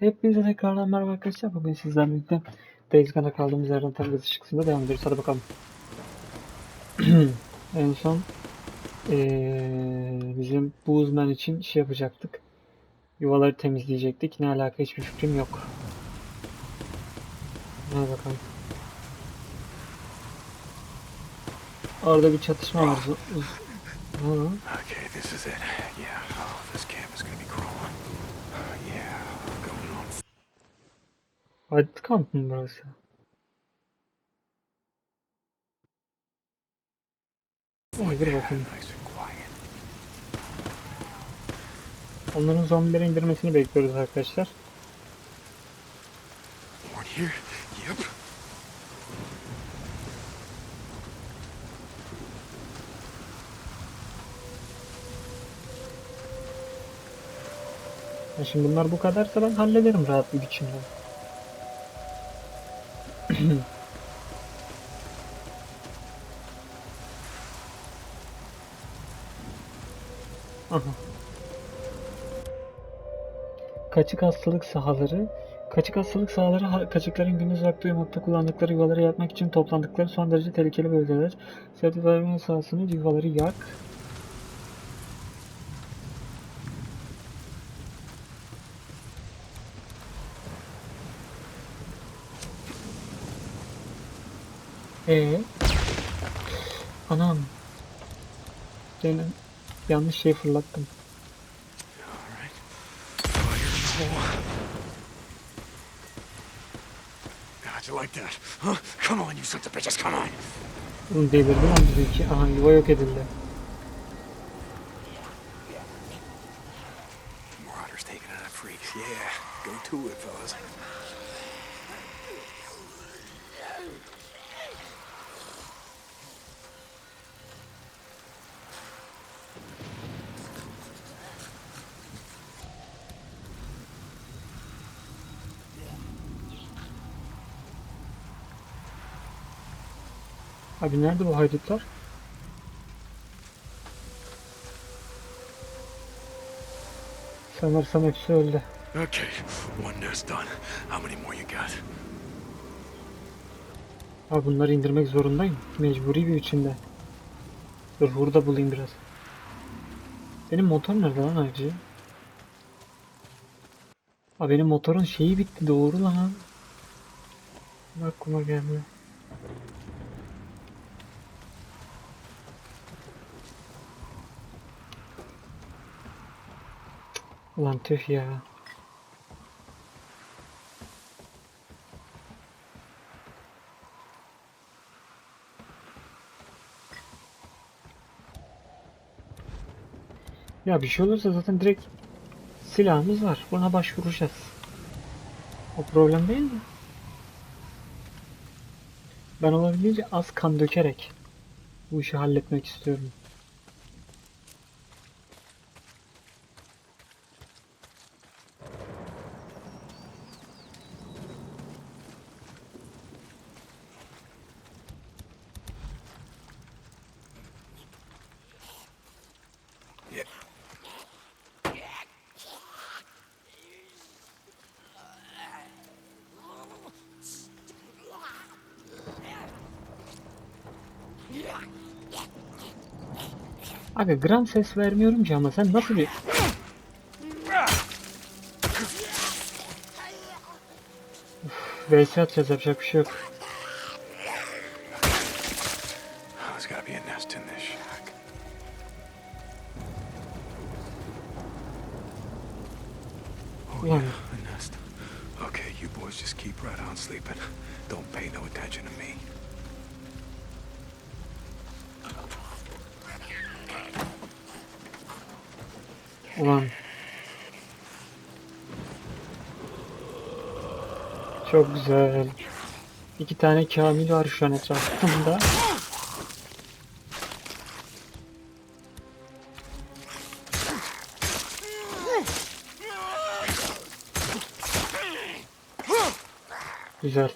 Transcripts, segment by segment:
Hepinize tekrardan merhaba arkadaşlar. Bugün sizlerle birlikte Days Gone'a kaldığımız yerden tam gazı çıksında devam ediyoruz. Hadi bakalım. en son eee, bizim bu uzman için şey yapacaktık. Yuvaları temizleyecektik. Ne alaka hiçbir fikrim yok. Hadi bakalım. Orada bir çatışma var. Okay, this is it. Yeah, oh, this camp is gonna be crawling. Uh, yeah, going on. Adet kamp mı burası? İyi dur bakayım. Onların zombileri indirmesini bekliyoruz arkadaşlar. Born here? Yep. Ya şimdi bunlar bu kadarsa ben hallederim rahat bir biçimde. Aha. Kaçık hastalık sahaları Kaçık hastalık sahaları ha- kaçıkların gündüz vakti uyumakta kullandıkları yuvaları yakmak için toplandıkları son derece tehlikeli bölgeler. Sertifikasyon sahasını yuvaları yak. Ee, anam. Gene yanlış şey fırlattım. Alright. Fire in the hole. How'd you like that? Huh? Come on, you sons of bitches, come on! Bunu delirdi lan bizimki. Aha yuva yok edildi. Marauders taking out freaks. Yeah, go to it, fellas. Abi nerede bu haydutlar? Sanırsam hepsi öldü. Okay, one nest done. How many more you got? Abi bunları indirmek zorundayım. Mecburi bir biçimde. Dur burada bulayım biraz. Benim motor nerede lan ayrıca? Abi benim motorun şeyi bitti doğru lan. Aklıma gelmiyor. Ulan tüh ya. Ya bir şey olursa zaten direkt silahımız var. Buna başvuracağız. O problem değil mi? Ben olabildiğince az kan dökerek bu işi halletmek istiyorum. Aga gram ses vermiyorum ki ama sen nasıl bir... Uf, VS atacağız yapacak bir şey yok. Güzel. İki tane kamil var şu an etrafımda. Güzel.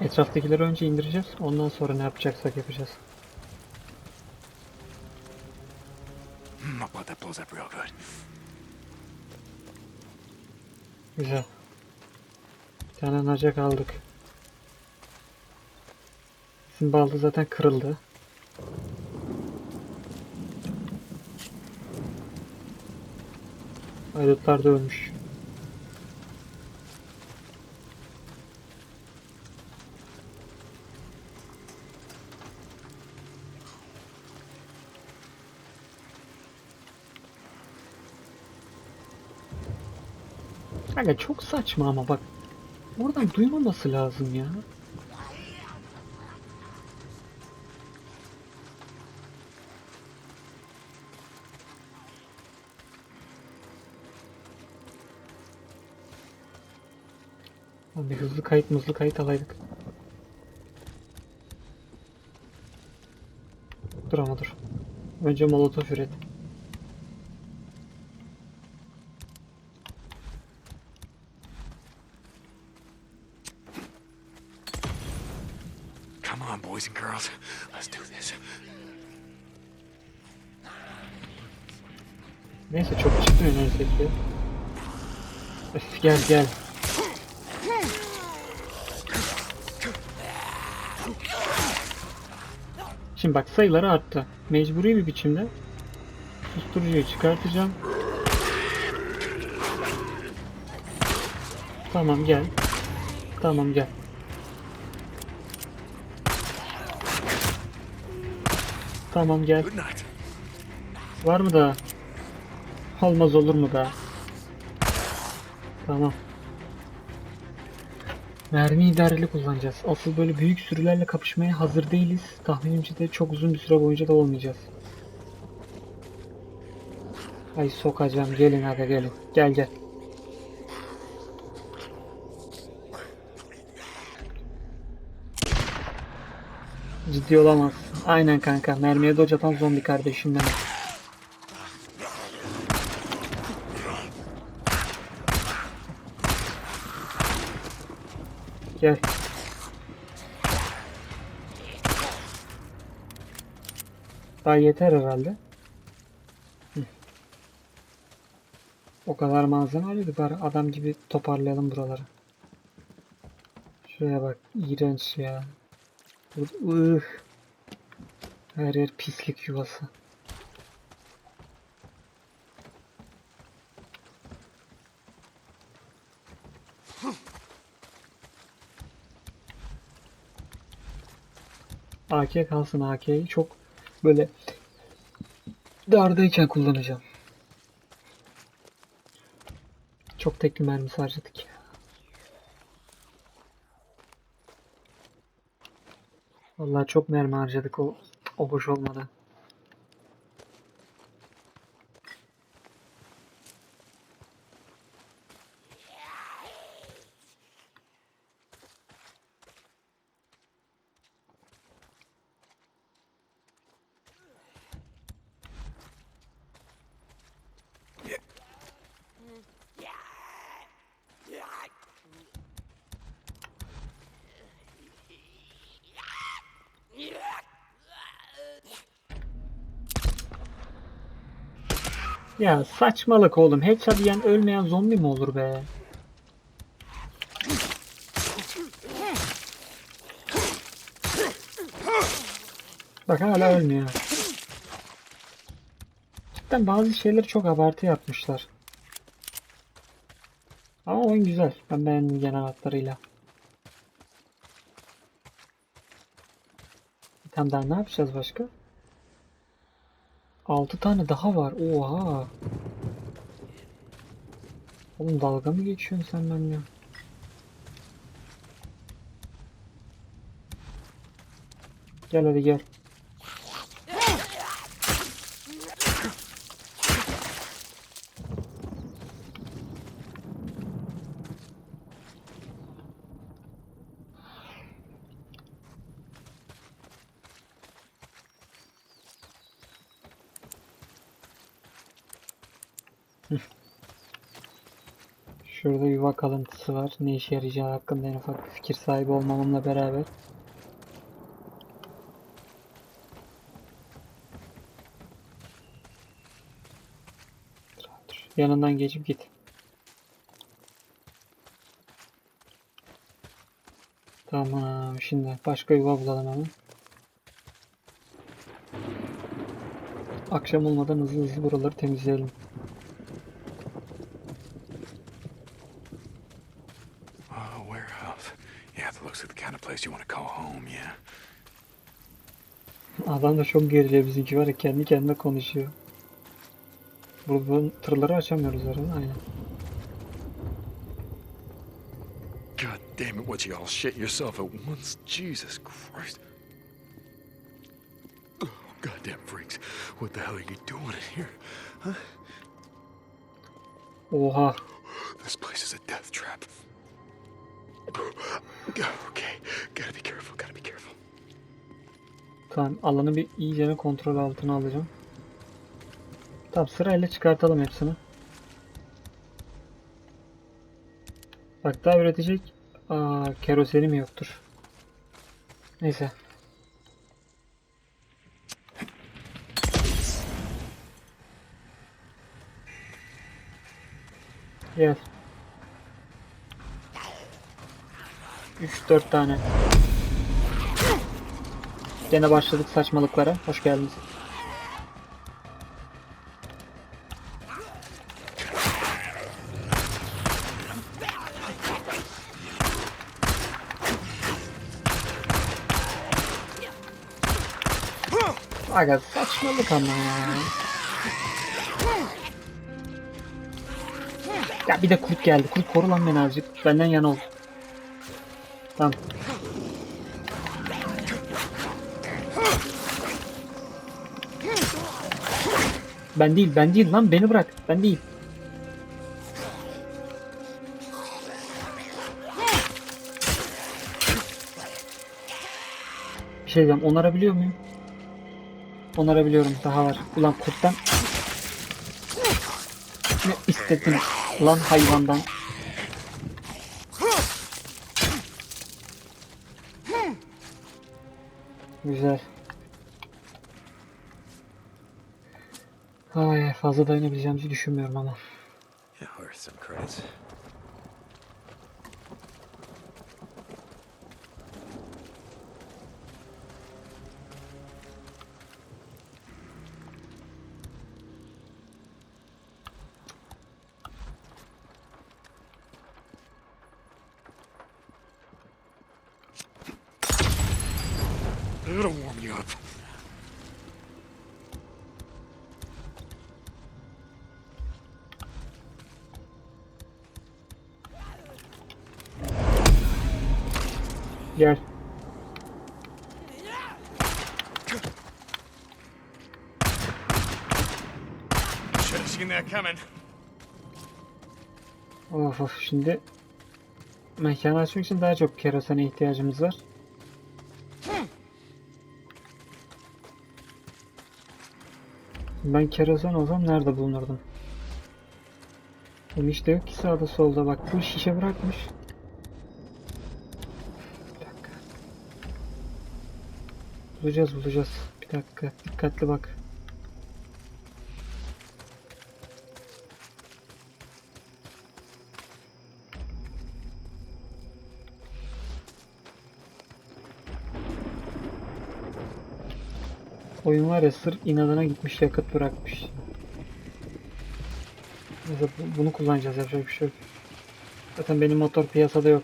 Etraftakileri önce indireceğiz. Ondan sonra ne yapacaksak yapacağız. Mm, I bet that blows up real good. Güzel. Bir tane nacak aldık. Bizim baldı zaten kırıldı. Haydutlar da ölmüş. Aga çok saçma ama bak. Oradan duymaması lazım ya. Lan bir hızlı kayıt mızlı kayıt alaydık. Dur ama dur. Önce molotof üret. Gel gel. Şimdi bak sayıları arttı. Mecburi bir biçimde susturucuyu çıkartacağım. Tamam gel. Tamam gel. Tamam gel. Var mı daha? Olmaz olur mu daha? Tamam. Mermi idareli kullanacağız. Asıl böyle büyük sürülerle kapışmaya hazır değiliz. Tahminimce de çok uzun bir süre boyunca da olmayacağız. Ay sokacağım. Gelin hadi gelin. Gel gel. Ciddi olamaz. Aynen kanka. Mermiye dodge atan zombi kardeşimden. Gel. Daha yeter herhalde. O kadar malzeme alıyorduk bari adam gibi toparlayalım buraları. Şuraya bak iğrenç ya. Ih. Her yer pislik yuvası. AK kalsın AK'yi çok böyle dardayken kullanacağım. Çok tekli mermisi harcadık. Vallahi çok mermi harcadık o o boş olmadan. Ya saçmalık oğlum. Headshot yiyen ölmeyen zombi mi olur be? Bak hala ölmüyor. Cidden bazı şeyleri çok abartı yapmışlar. Ama oyun güzel. Ben beğendim genel hatlarıyla. Bir tane daha ne yapacağız başka? 6 tane daha var. Oha. Oğlum dalga mı geçiyorsun sen benimle? Gel hadi gel. Şurada yuva kalıntısı var. Ne işe yarayacağı hakkında en ufak bir fikir sahibi olmamamla beraber. Yanından geçip git. Tamam şimdi başka yuva bulalım hemen. Akşam olmadan hızlı hızlı buraları temizleyelim. Adam da çok geriliyor bizimki var ya kendi kendine konuşuyor. Burada tırları açamıyoruz herhalde aynen. God damn it, what you all shit yourself at once? Jesus Christ. Oh, goddamn freaks. What the hell are you doing in here? Oha. This place is a death trap. Okay, Tamam alanı bir iyice kontrol altına alacağım. Tamam sırayla çıkartalım hepsini. Bak daha üretecek Aa, kerosenim yoktur. Neyse. Gel. 3-4 tane. Gene başladık saçmalıklara. Hoş geldiniz. Aga saçmalık ama ya. Ya bir de kurt geldi. Kurt koru lan beni azıcık. Benden yana ol. Tamam. Ben değil, ben değil lan beni bırak. Ben değil. Bir şey diyeceğim, onarabiliyor muyum? Onarabiliyorum, daha var. Ulan kurttan ne istedin lan hayvandan? Güzel. Ay fazla dayanabileceğimizi düşünmüyorum ama. It'll warm you up. Gel. Of of şimdi mekanı açmak için daha çok kerosene ihtiyacımız var. Ben kerosen olsam nerede bulunurdum? Hiç de yok ki sağda solda bak bu şişe bırakmış. Bir dakika. Bulacağız bulacağız. Bir dakika dikkatli bak. Oyun var ya sırf inadına gitmiş yakıt bırakmış. Neyse bu- bunu kullanacağız yapacak bir şey yok. Zaten benim motor piyasada yok.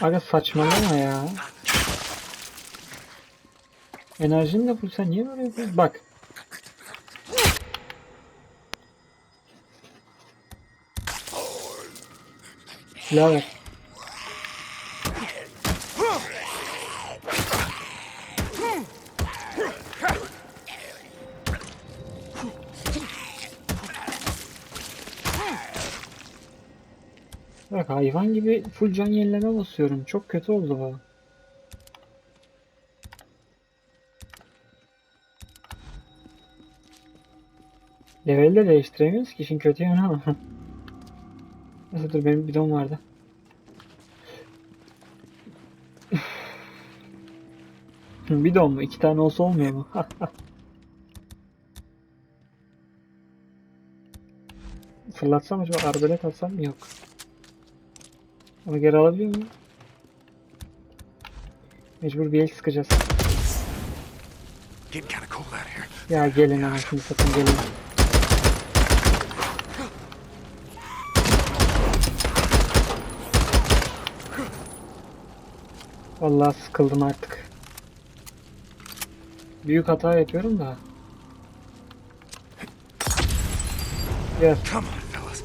Aga saçmalama ya. Enerjin de sen niye böyle yapıyorsun? Bak. Silah. Bak hayvan gibi full can yenileme basıyorum. Çok kötü oldu bu. Level de değiştiremiyoruz ki işin kötü yanı ama. Neyse dur benim bidon vardı. bidon mu? İki tane olsa olmuyor mu? Fırlatsam acaba arbalet atsam mı? Yok. Onu geri alabiliyor muyum? Mecbur bir el sıkacağız. Ya gelin anasını satın gelin. Vallahi sıkıldım artık. Büyük hata yapıyorum da. Gel. Come on, fellas.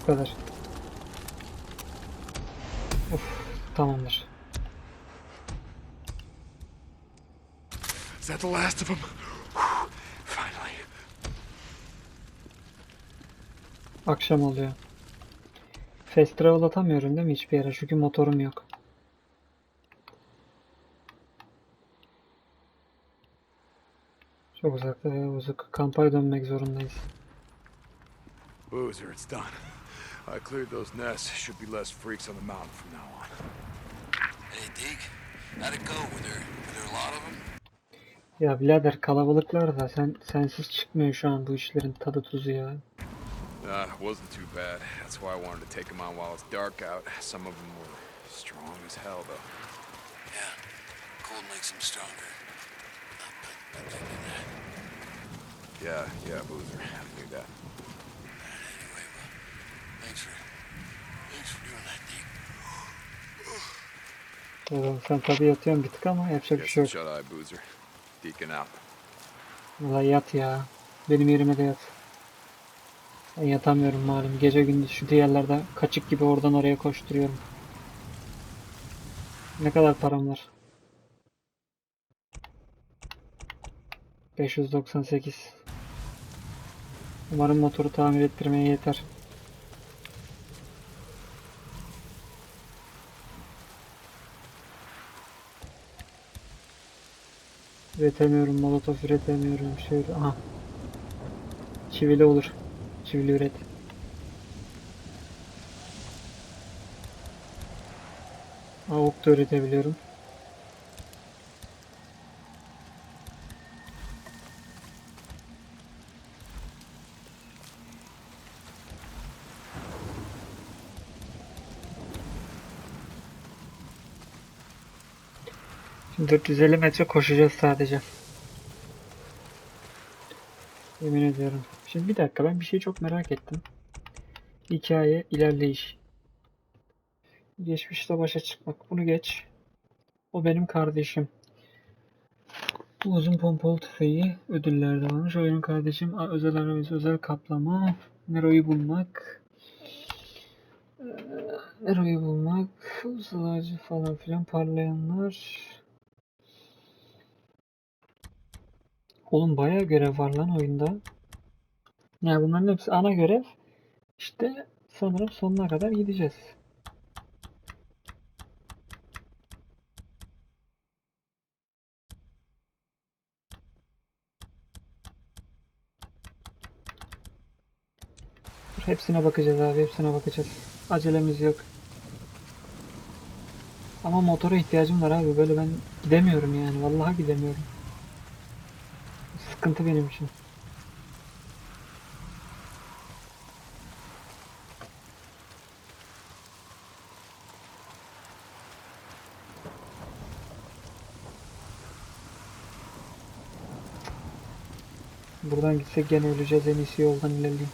Bu kadar. Of, tamamdır. Is that the last of them? Finally. Akşam oluyor. Fast travel atamıyorum değil mi hiçbir yere çünkü motorum yok. Çok uzakta ya uzak. Kampaya dönmek zorundayız. Boozer, it's done. I cleared those nests. Should be less freaks on the mountain from now on. Hey, Deke, how'd it go? Were there, were there a lot of them? Ya birader kalabalıklar da sen sensiz çıkmıyor şu an bu işlerin tadı tuzu ya. İt wasn't too bad. That's why I wanted to take them on while it's dark out. Some of them were strong as hell, though. Yeah, cold makes them stronger. Yeah, yeah, Boozer. I knew that. Anyway, well, thanks for, thanks for doing that, Deke. Oğlum sen tabii yatıyorsun bir tık ama yapacak bir şey yok. Valla yat ya. Benim yerime de yat. Ben yatamıyorum malum. Gece gündüz şu diğerlerde kaçık gibi oradan oraya koşturuyorum. Ne kadar param var? 598. Umarım motoru tamir ettirmeye yeter. Üretemiyorum, molotof üretemiyorum. Şöyle, aha. Çivili olur. Çivili üret. Aa, ok da üretebiliyorum. 450 metre koşacağız sadece. Yemin ediyorum. Şimdi bir dakika ben bir şey çok merak ettim. Hikaye, ilerleyiş. Geçmişte başa çıkmak. Bunu geç. O benim kardeşim. Bu uzun pompalı tüfeği ödüllerde varmış. O benim kardeşim. Özel arabası, özel kaplama. Nero'yu bulmak. Ee, Nero'yu bulmak. Uzun falan filan parlayanlar. Oğlum bayağı görev var lan oyunda. Ya bunların hepsi ana görev. İşte sanırım sonuna kadar gideceğiz. Hepsine bakacağız abi, hepsine bakacağız. Acelemiz yok. Ama motora ihtiyacım var abi. Böyle ben gidemiyorum yani. Vallahi gidemiyorum. Sıkıntı benim için. Buradan gitsek gene öleceğiz. En iyisi yoldan ilerleyeyim.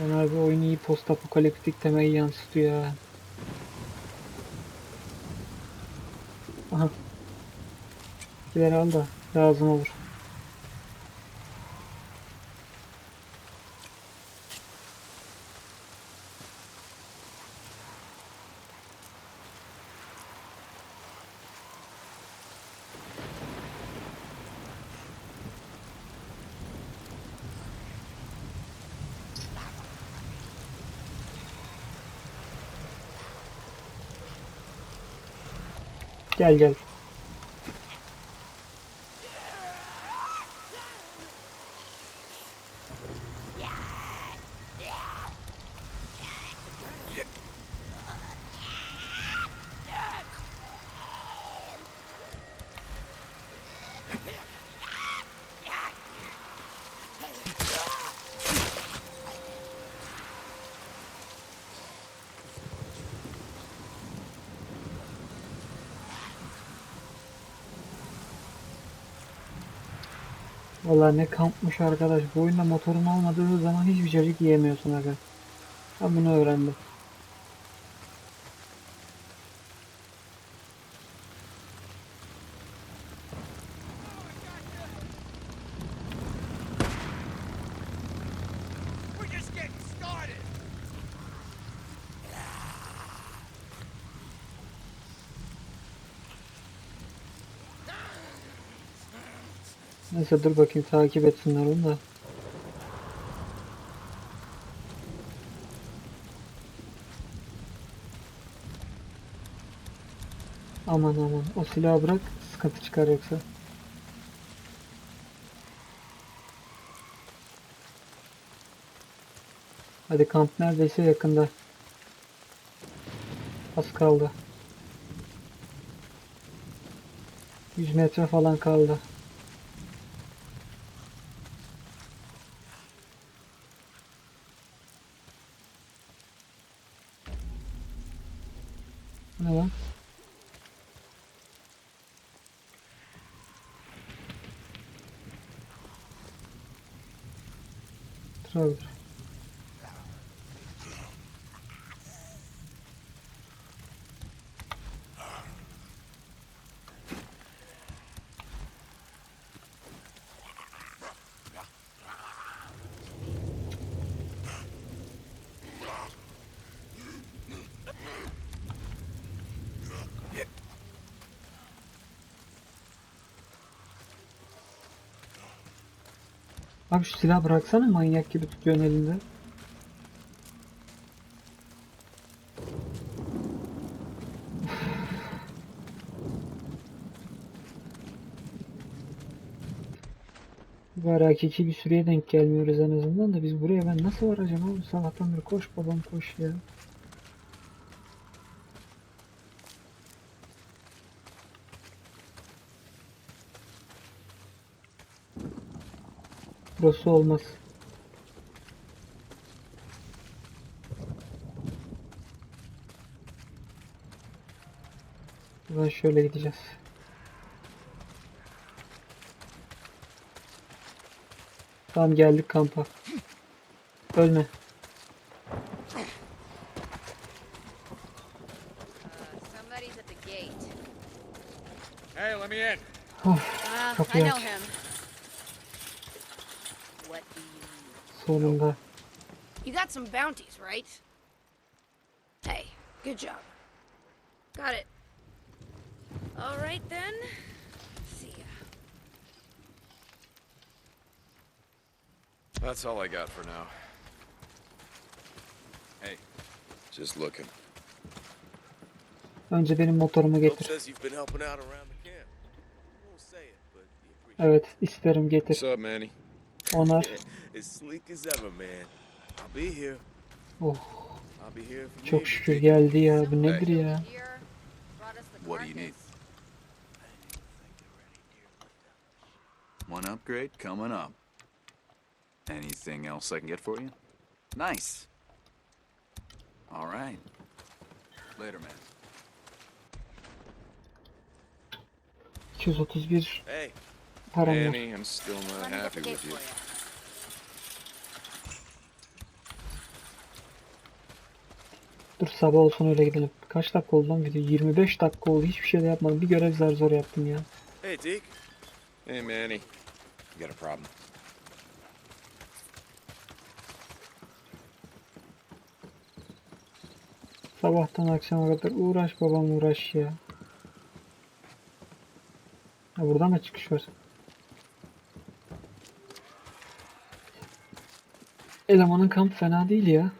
Yani abi oyun iyi post apokaliptik temayı yansıtıyor bitkiler lazım olur. Gel gel. Vallahi ne kampmış arkadaş. Bu oyunda motorun olmadığı zaman hiçbir çocuk yiyemiyorsun aga. Ben bunu öğrendim. Neyse dur bakayım takip etsinler onu da. Aman aman o silahı bırak sıkıntı çıkar yoksa. Hadi kamp neredeyse yakında. Az kaldı. 100 metre falan kaldı. Oh. Abi şu silah bıraksana manyak gibi tutuyorsun elinde. Bari hakiki bir süreye denk gelmiyoruz en azından da biz buraya ben nasıl varacağım abi sabahtan beri koş babam koş ya. Burası olmaz. Buradan şöyle gideceğiz. Tamam geldik kampa. Ölme. Somebody's at the gate. Hey, let me in. Uh, Kapıyı I know him. What do you need? Sonunda. You got some bounties, right? Hey, good job. Got it. All right then. See ya. That's all I got for now. Hey, just looking. Önce benim motorumu getir. says you've been helping out around the camp. He won't say it, but he appreciates Evet isterim getir. What's up, Manny? Onar. Oh çok şükür geldi ya. Bu nedir ya? What do you need? One upgrade coming up. Anything else I can get for you? Nice. All right. Later, man. 231 Hey, param I'm still not happy with you. Dur sabah olsun öyle gidelim. Kaç dakika oldu lan video? 25 dakika oldu. Hiçbir şey de yapmadım. Bir görev zar zor yaptım ya. hey, Deke. Hey, Manny. You got a problem? Sabahtan akşama kadar uğraş babam uğraş ya. Ha buradan da çıkış var. Elemanın kamp fena değil ya.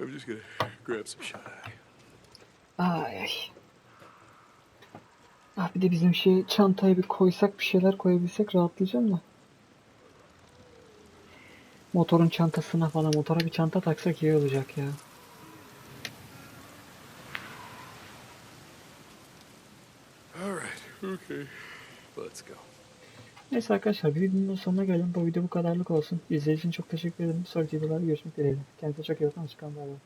I'm just gonna grab some shot. Ay ay. Ah bir de bizim şey çantaya bir koysak bir şeyler koyabilsek rahatlayacağım da. Motorun çantasına falan motora bir çanta taksak iyi olacak ya. Neyse arkadaşlar videonun sonuna geldim. Bu video bu kadarlık olsun. İzlediğiniz için çok teşekkür ederim. Sonraki videolarda görüşmek dileğiyle. Kendinize çok iyi bakın. Hoşçakalın.